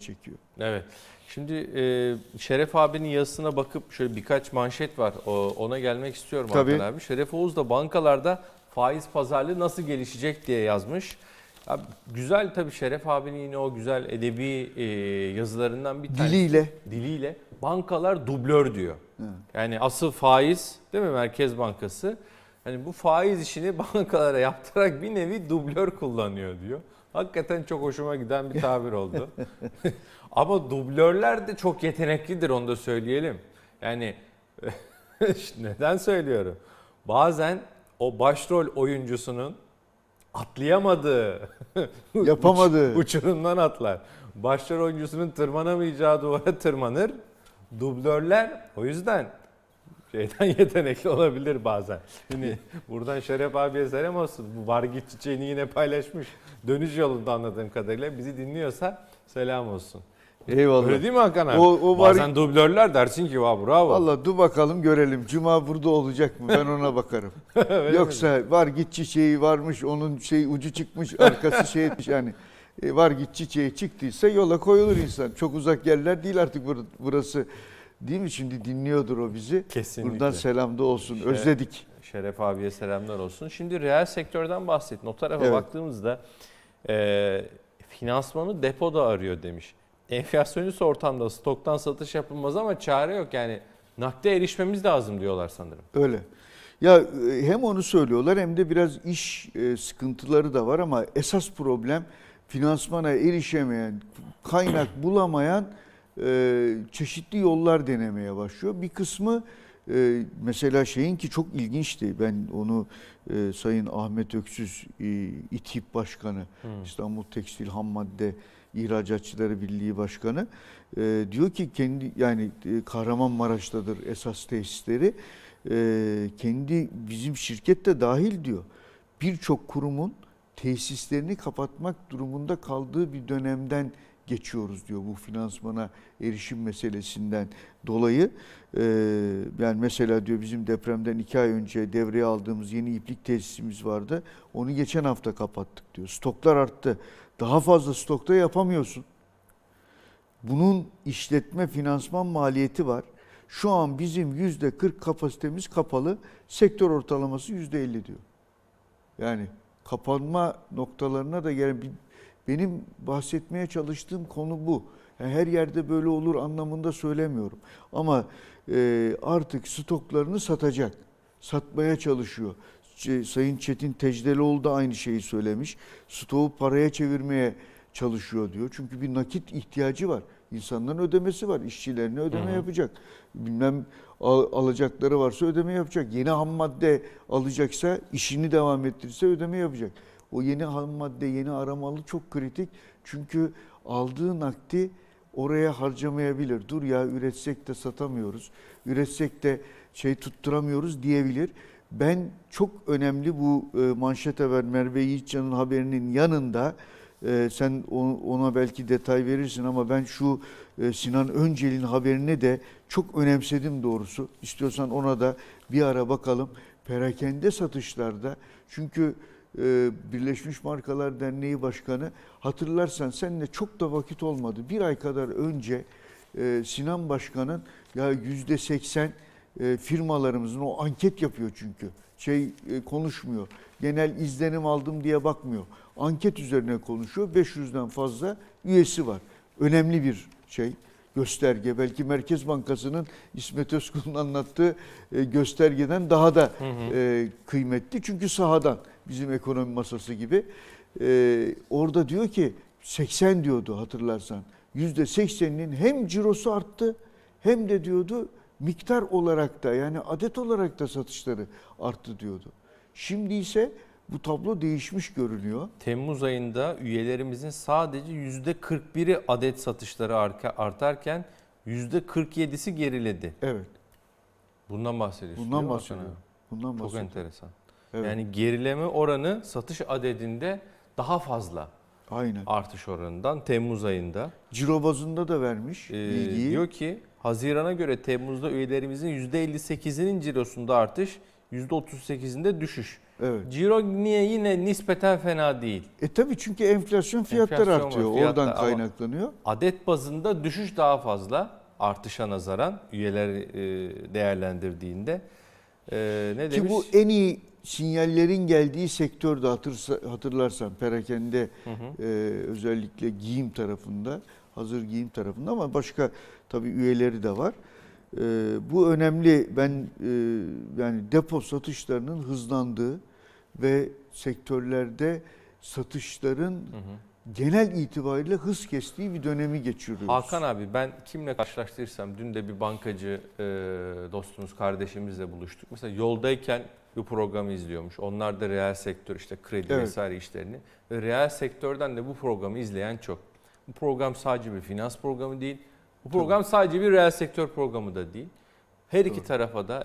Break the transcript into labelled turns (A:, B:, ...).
A: çekiyor.
B: Evet. Şimdi e, Şeref abinin yazısına bakıp şöyle birkaç manşet var. O, ona gelmek istiyorum
A: Tabii.
B: Hakan abi. Şeref Oğuz da bankalarda faiz pazarlığı nasıl gelişecek diye yazmış. Ya, güzel tabii Şeref abinin yine o güzel edebi e, yazılarından bir tanesi.
A: Diliyle
B: Diliyle bankalar dublör diyor.
A: Evet.
B: Yani asıl faiz değil mi Merkez Bankası? Hani bu faiz işini bankalara yaptırarak bir nevi dublör kullanıyor diyor. Hakikaten çok hoşuma giden bir tabir oldu. Ama dublörler de çok yeteneklidir onu da söyleyelim. Yani neden söylüyorum? Bazen o başrol oyuncusunun atlayamadığı,
A: Yapamadığı.
B: uç- uçurumdan atlar. Başrol oyuncusunun tırmanamayacağı duvara tırmanır. Dublörler o yüzden şeyden yetenekli olabilir bazen. Şimdi buradan Şeref abiye selam olsun. Bu var git çiçeğini yine paylaşmış. Dönüş yolunda anladığım kadarıyla bizi dinliyorsa selam olsun.
A: eyvallah.
B: Öyle değil mi Hakan abi?
A: O- o var-
B: Bazen dublörler dersin ki va bravo.
A: Valla dur bakalım görelim. Cuma burada olacak mı? Ben ona bakarım.
B: Öyle mi?
A: Yoksa var git çiçeği varmış, onun şey ucu çıkmış, arkası şey etmiş yani. E, var git çiçeği çıktıysa yola koyulur insan. Çok uzak yerler değil artık bur- burası. Değil mi? Şimdi dinliyordur o bizi.
B: Kesinlikle.
A: Buradan selam da olsun.
B: Şey-
A: Özledik.
B: Şeref abiye selamlar olsun. Şimdi reel sektörden bahsettin. O tarafa
A: Evet.
B: baktığımızda e, finansmanı depoda arıyor demiş. Enflasyonist ortamda stoktan satış yapılmaz ama çare yok. Yani nakde erişmemiz lazım diyorlar sanırım.
A: Öyle. Ya e, hem onu söylüyorlar hem de biraz iş e, sıkıntıları da var ama esas problem finansmana erişemeyen, kaynak bulamayan e, çeşitli yollar denemeye başlıyor. Bir kısmı e, mesela şeyin ki çok ilginçti. Ben onu e, Sayın Ahmet Öksüz e, İTİP Başkanı, İstanbul Tekstil Ham Madde İhracatçıları Birliği Başkanı e, diyor ki kendi yani e, Kahramanmaraş'tadır esas tesisleri. E, kendi bizim şirket de dahil diyor. Birçok kurumun tesislerini kapatmak durumunda kaldığı bir dönemden geçiyoruz diyor bu finansmana erişim meselesinden dolayı. E, yani mesela diyor bizim depremden iki ay önce devreye aldığımız yeni iplik tesisimiz vardı. Onu geçen hafta kapattık diyor. Stoklar arttı. Daha fazla stokta yapamıyorsun. Bunun işletme finansman maliyeti var. Şu an bizim yüzde 40 kapasitemiz kapalı. Sektör ortalaması yüzde 50 diyor. Yani kapanma noktalarına da gelen bir- benim bahsetmeye çalıştığım konu bu. Yani her yerde böyle olur anlamında söylemiyorum. Ama e, artık stoklarını satacak. Satmaya çalışıyor. Sayın Çetin Tecdelioğlu da aynı şeyi söylemiş. Stoğu paraya çevirmeye çalışıyor diyor. Çünkü bir nakit ihtiyacı var. İnsanların ödemesi var. İşçilerine ödeme
B: Hı hı.
A: yapacak. Bilmem al- alacakları varsa ödeme yapacak. Yeni ham madde alacaksa işini devam ettirirse ödeme yapacak. O yeni ham madde, yeni aramalı çok kritik. Çünkü aldığı nakdi oraya harcamayabilir. Dur ya üretsek de satamıyoruz. Üretsek de şey tutturamıyoruz diyebilir. Ben çok önemli bu e, manşet haber Merve Yiğitcan'ın haberinin yanında e, sen ona belki detay verirsin ama ben şu e, Sinan Öncel'in haberine de çok önemsedim doğrusu. İstiyorsan ona da bir ara bakalım. Perakende satışlarda çünkü Birleşmiş Markalar Derneği Başkanı hatırlarsan seninle çok da vakit olmadı. Bir ay kadar önce e, Sinan Başkan'ın ya yüzde seksen e, firmalarımızın o anket yapıyor çünkü. Şey e, konuşmuyor. Genel izlenim aldım diye bakmıyor. Anket üzerine konuşuyor. 500'den fazla üyesi var. Önemli bir şey gösterge. Belki Merkez Bankası'nın İsmet Özkul'un anlattığı göstergeden daha da e, kıymetli. Çünkü sahadan bizim ekonomi masası gibi. E, orada diyor ki 80 diyordu hatırlarsan. %80'inin hem cirosu arttı hem de diyordu miktar olarak da yani adet olarak da satışları arttı diyordu. Şimdi ise bu tablo değişmiş görünüyor.
B: Temmuz ayında üyelerimizin sadece %41'i adet satışları artarken %47'si geriledi.
A: Evet.
B: Bundan bahsediyorsun.
A: Bundan bahsediyor. Bundan
B: Çok
A: bahsediyor.
B: enteresan.
A: Evet.
B: Yani gerileme oranı satış adedinde daha fazla
A: Aynen.
B: artış oranından Temmuz ayında.
A: Ciro bazında da vermiş
B: Ee,
A: bilgiyi.
B: diyor ki Haziran'a göre Temmuz'da üyelerimizin %58'inin cirosunda artış, %38'inde düşüş.
A: Evet.
B: Ciro niye yine nispeten fena değil.
A: E tabii çünkü enflasyon fiyatlar
B: Enflasyon var,
A: artıyor.
B: fiyatlar
A: Oradan kaynaklanıyor.
B: Adet bazında düşüş daha fazla artışa nazaran üyeler e, değerlendirdiğinde. E, ne
A: Ki
B: demiş?
A: bu en iyi sinyallerin geldiği sektörde hatırsa, hatırlarsan perakende
B: Hı hı.
A: e, özellikle giyim tarafında, hazır giyim tarafında ama başka tabii üyeleri de var. E, bu önemli. Ben e, yani depo satışlarının hızlandığı ve sektörlerde satışların
B: Hı hı.
A: genel itibariyle hız kestiği bir dönemi geçiriyoruz.
B: Hakan abi ben kimle karşılaştırsam dün de bir bankacı e, dostumuz kardeşimizle buluştuk. Mesela yoldayken bu programı izliyormuş. Onlar da reel sektör işte kredi
A: Evet.
B: vesaire işlerini. Ve reel sektörden de bu programı izleyen çok. Bu program sadece bir finans programı değil. Bu program sadece bir reel sektör programı da değil. Her iki
A: Doğru.
B: tarafa da